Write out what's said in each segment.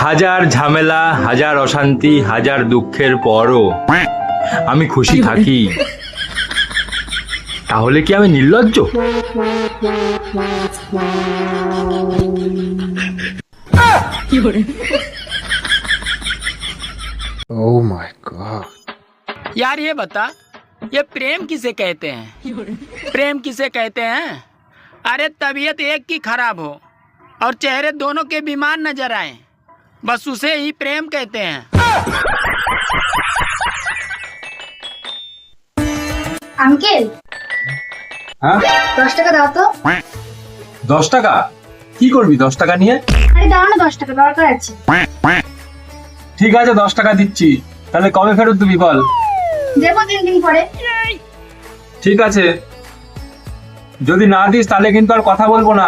হাজার ঝামেলা হাজার অশান্তি হাজার দুঃখের পরও আমি খুশি থাকি তাহলে কি আমি নির্লজ্জ Oh my god. यार ये बता ये प्रेम किसे कहते हैं प्रेम किसे कहते हैं अरे तबीयत एक की खराब हो और चेहरे दोनों के बीमार नजर आए बस उसे ही प्रेम कहते हैं আঙ্কেল হ্যাঁ দশ টাকা দাও তো দশ টাকা কি করবি দশ টাকা নিয়ে আরে দাও না দশ টাকা দরকার আছে ঠিক আছে দশ টাকা দিচ্ছি তাহলে কবে ফেরত দিবি বল দেবো তিন দিন পরে ঠিক আছে যদি না দিস তাহলে কিন্তু আর কথা বলব না।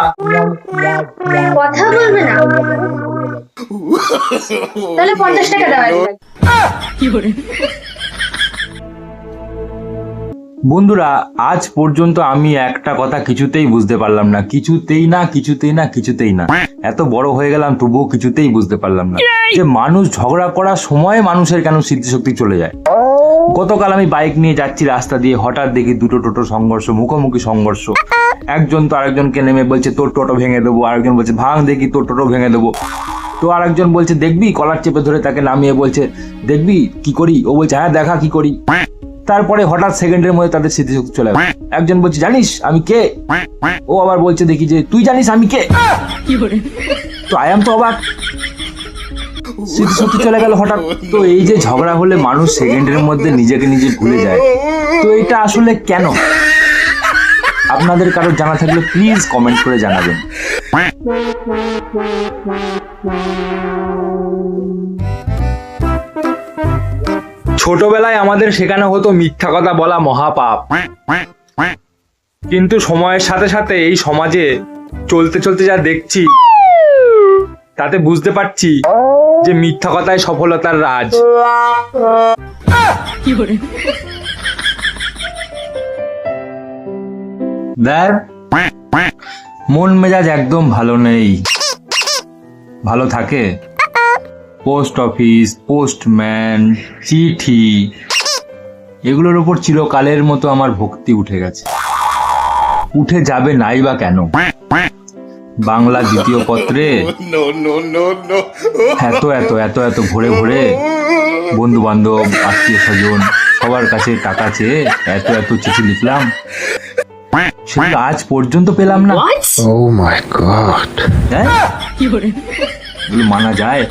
কথা বলবে না? তাহলে পঞ্চাশ টাকা দাও বন্ধুরা আজ পর্যন্ত আমি একটা কথা কিছুতেই বুঝতে পারলাম না। কিছুতেই না কিছুতেই না কিছুতেই না। এত বড় হয়ে গেলাম তবুও কিছুতেই বুঝতে পারলাম না। যে মানুষ ঝগড়া করার সময় মানুষের কেন স্মৃতিশক্তি চলে যায়? গতকাল আমি বাইক নিয়ে যাচ্ছি রাস্তা দিয়ে হঠাৎ দেখি দুটো টোটো সংঘর্ষ মুখোমুখি সংঘর্ষ। একজন তো আরেকজনকে নেমে বলছে তোর টোটো ভেঙে দেবো। আরেকজন বলছে ভাঙ দেখি তোর টোটো ভেঙে দেবো। তো আরেকজন বলছে দেখবি? কলার চেপে ধরে তাকে নামিয়ে বলছে দেখবি? কি করি? ও বলছে হ্যাঁ দেখা কি করি? তারপরে হঠাৎ সেকেন্ডের মধ্যে তাদের স্মৃতিশক্তি চলে গেল একজন বলছে জানিস আমি কে? ও আবার বলছে দেখি যে তুই জানিস আমি কে? তো আয়াম তো অবাক। স্মৃতিশক্তি চলে গেল হঠাৎ। তো এই যে ঝগড়া হলে মানুষ সেকেন্ডের মধ্যে নিজেকে নিজে ভুলে যায়। তো এটা আসলে কেন? আপনাদের কারও জানা থাকলে প্লিজ কমেন্ট করে জানাবেন। ছোটবেলায় আমাদের শেখানো হতো মিথ্যা কথা বলা মহাপাপ। কিন্তু সময়ের সাথে সাথে এই সমাজে চলতে চলতে যা দেখছি, তাতে বুঝতে পারছি যে মিথ্যা কথাই সফলতার রাজ। মন মেজাজ একদম ভালো নেই। ভালো থাকে? পোস্ট অফিস, পোস্টম্যান, চিঠি, এগুলোর উপর চিরকালের মতো আমার ভক্তি উঠে গেছে। উঠে যাবে নাই বা কেন? বাংলা দ্বিতীয় পত্রে? এত এত এত এত ভরে ঘুরে বন্ধু বান্ধব আত্মীয় স্বজন সবার কাছে টাকা চেয়ে এত এত চিঠি লিখলাম। সেটা আজ পর্যন্ত পেলাম না। ও মাই গড হ্যাঁ? মানা যায়।